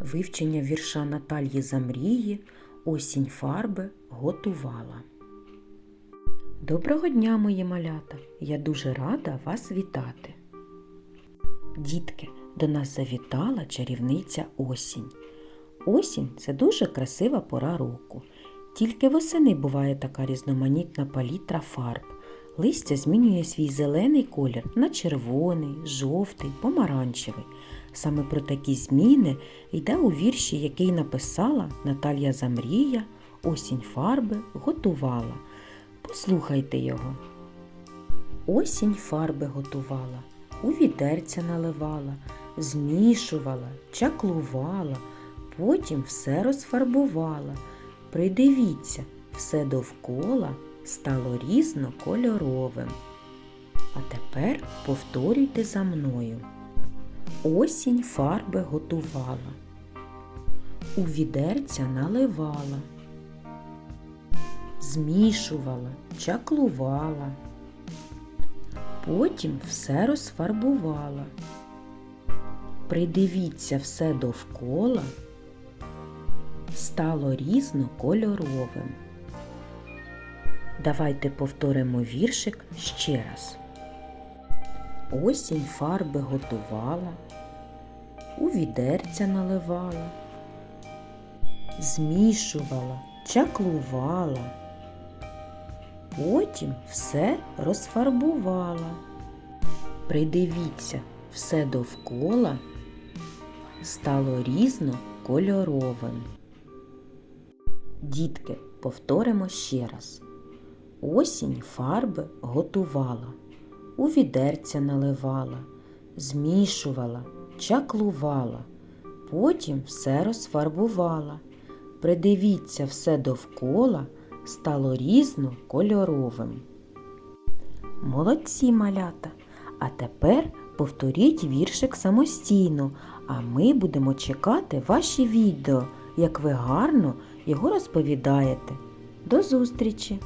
Вивчення вірша Наталії Замрії Осінь фарби готувала. Доброго дня, мої малята! Я дуже рада вас вітати. Дітки, до нас завітала чарівниця осінь. Осінь це дуже красива пора року. Тільки восени буває така різноманітна палітра фарб. Листя змінює свій зелений колір на червоний, жовтий, помаранчевий. Саме про такі зміни йде у вірші, який написала Наталія Замрія Осінь фарби готувала. Послухайте його. Осінь фарби готувала, у відерця наливала, змішувала, чаклувала, потім все розфарбувала. Придивіться, все довкола стало різнокольоровим. А тепер повторюйте за мною. Осінь фарби готувала, у відерця наливала, змішувала, чаклувала, потім все розфарбувала. Придивіться все довкола, стало різнокольоровим. Давайте повторимо віршик ще раз. Осінь фарби готувала, у відерця наливала, змішувала, чаклувала, потім все розфарбувала. Придивіться, все довкола стало різнокольоровим. Дітки, повторимо ще раз. Осінь фарби готувала, у відерця наливала, змішувала, чаклувала, потім все розфарбувала. Придивіться, все довкола стало різнокольоровим. Молодці малята! А тепер повторіть віршик самостійно, а ми будемо чекати ваші відео, як ви гарно його розповідаєте. До зустрічі!